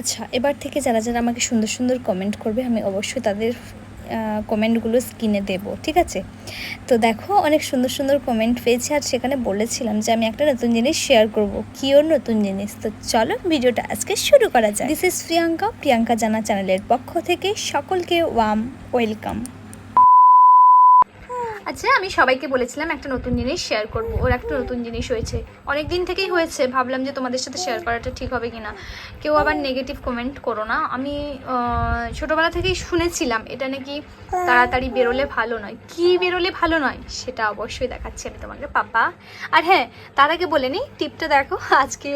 আচ্ছা এবার থেকে যারা যারা আমাকে সুন্দর সুন্দর কমেন্ট করবে, আমি অবশ্যই তাদের কমেন্টগুলো স্ক্রিনে দেব, ঠিক আছে? তো দেখো, অনেক সুন্দর সুন্দর কমেন্ট পেয়েছি, আর সেখানে বলেছিলাম যে আমি একটা নতুন জিনিস শেয়ার করব কি ওর নতুন জিনিস? তো চলো ভিডিওটা আজকে শুরু করা যায় দিস ইজ প্রিয়াঙ্কা প্রিয়াঙ্কা জানা চ্যানেলের পক্ষ থেকে সকলকে ওয়াম ওয়েলকাম আচ্ছা আমি সবাইকে বলেছিলাম একটা নতুন জিনিস শেয়ার করব। ওর একটা নতুন জিনিস হয়েছে। অনেক দিন থেকেই হয়েছে। ভাবলাম যে তোমাদের সাথে শেয়ার করাটা ঠিক হবে কিনা। কেউ আবার নেগেটিভ কমেন্ট করো না। আমি ছোটবেলা থেকেই শুনেছিলাম, এটা নাকি তাড়াতাড়ি বেরোলে ভালো নয়। কি বেরোলে ভালো নয়? সেটা অবশ্যই দেখাচ্ছি আমি তোমাকে পাপা আর হ্যাঁ তার আগে বলে নিই, টিপটা দেখো, আজকে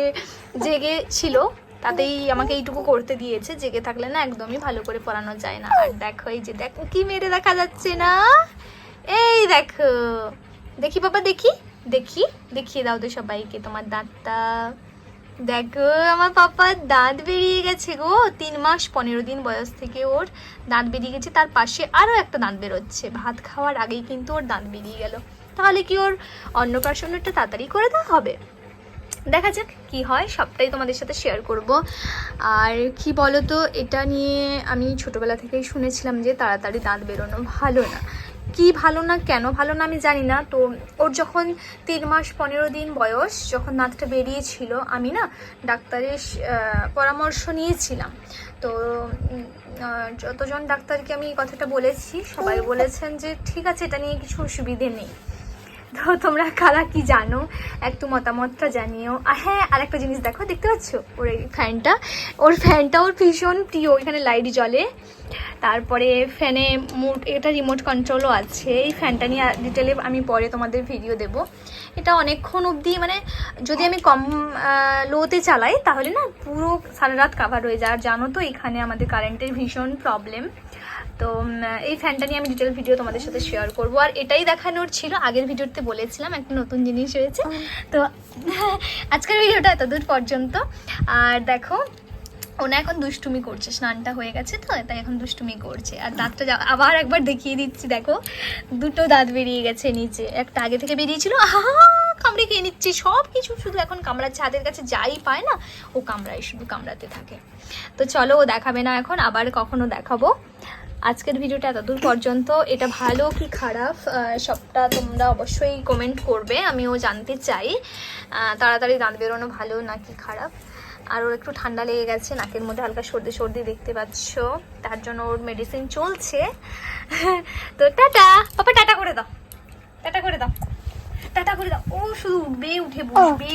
জেগে ছিল, তাতেই আমাকে এইটুকু করতে দিয়েছে। জেগে থাকলে না একদমই ভালো করে পড়ানো যায় না। আর দেখো এই যে, দেখো কি মেরে দেখা যাচ্ছে না। এই দেখো দেখি বাবা, দেখি দেখি, দেখিয়ে দাও তো সবাইকে তোমার দাঁতটা। দেখো, আমার পাপার দাঁত বেরিয়ে গেছে গো। তিন মাস পনেরো দিন বয়স থেকে ওর দাঁত বেরিয়ে গেছে, তার পাশে আরও একটা দাঁত বেরোচ্ছে। ভাত খাওয়ার আগেই কিন্তু ওর দাঁত বেরিয়ে গেল। তাহলে কি ওর অন্নপ্রাশনটা তাড়াতাড়ি করে দেওয়া হবে? দেখা যাক কি হয়, সবটাই তোমাদের সাথে শেয়ার করব। আর কি বলো তো এটা নিয়ে আমি ছোটবেলা থেকেই শুনেছিলাম যে তাড়াতাড়ি দাঁত বেরোনো ভালো না। কি ভালো না কেন ভালো না আমি জানি না। তো ওর যখন তিন মাস পনেরো দিন বয়স যখন নাতটা বেরিয়েছিল আমি না ডাক্তারের পরামর্শ নিয়েছিলাম। তো যতজন ডাক্তারকে আমি কথাটা বলেছি সবাই বলেছেন যে ঠিক আছে এটা নিয়ে কিছু অসুবিধে নেই। তো তোমরা কারা কি জানো? একটু মতামতটা জানিও। আর হ্যাঁ আর একটা জিনিস দেখো, দেখতে পাচ্ছ? ওর এই ফ্যানটা। ওর ফ্যানটা ওর ভীষণ প্রিয়, এখানে লাইট জ্বলে। তারপরে ফ্যানে মোট এটা রিমোট কন্ট্রোলও আছে। এই ফ্যানটা নিয়ে ডিটেলে আমি পরে তোমাদের ভিডিও দেব। এটা অনেকক্ষণ অবধি মানে যদি আমি কম লোতে চালাই, তাহলে না পুরো সারা রাত কাভার হয়ে যায়। আর জানো তো, এখানে আমাদের কারেন্টের ভীষণ প্রবলেম তো এই ফ্যানটা নিয়ে আমি ডিটেল ভিডিও তোমাদের সাথে শেয়ার করব। আর এটাই দেখানোর ছিল আগের ভিডিওতে বলেছিলাম একটা নতুন জিনিস হয়েছে তো আজকের ভিডিওটা এতদূর পর্যন্ত। আর দেখো ওনা এখন দুষ্টুমি করছে স্নানটা হয়ে গেছে তো তাই এখন দুষ্টুমি করছে। আর দাঁতটা আবার একবার দেখিয়ে দিচ্ছি দেখো। দুটো দাঁত বেরিয়ে গেছে নিচে। একটা আগে থেকে বেরিয়েছিল কামড়ে খেয়ে নিচ্ছে। সব কিছু শুধু এখন কামড়াচ্ছে হাতের কাছে যাই পায় না ও কামড়ায় শুধু কামড়াতে থাকে। তো চলো ও দেখাবে না এখন আবার কখনো দেখাবো। আজকের ভিডিওটা এতদূর পর্যন্ত। এটা ভালো কি খারাপ সবটা তোমরা অবশ্যই কমেন্ট করবে, আমিও জানতে চাই। তাড়াতাড়ি দাঁত বেরোনো ভালো নাকি খারাপ? আর ওর একটু ঠান্ডা লেগে গেছে, নাকের মধ্যে হালকা সর্দি সর্দি দেখতে পাচ্ছ। তার জন্য ওর মেডিসিন চলছে। তো টাটা, পাপা, টাটা করে দাও। টাটা করে দাও। টাটা করে দাও। ও শুধু উঠবে, উঠে বসবে।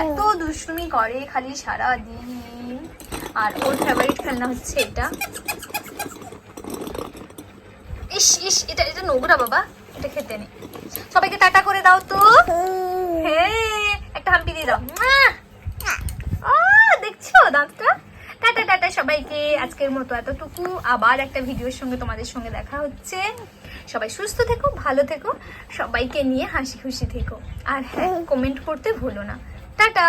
এত দুষ্টুমি করে খালি সারা দিন আর ওর ফেভারিট খেলনা হচ্ছে এটা। এটা এটা নোংরা বাবা এটা খেতে নেই সবাইকে টাটা করে দাও তো। হ্যাঁ একটা হাম্পি দিয়ে দাও! আহ, দেখছ দাঁতটা? টাটা টাটা সবাইকে। আজকের মতো এতটুকু। আবার একটা ভিডিওর সঙ্গে তোমাদের সঙ্গে দেখা হচ্ছে। সবাই সুস্থ থেকো ভালো থেকো। সবাইকে নিয়ে হাসি খুশি থেকো। আর হ্যাঁ কমেন্ট করতে ভুলো না। টাটা।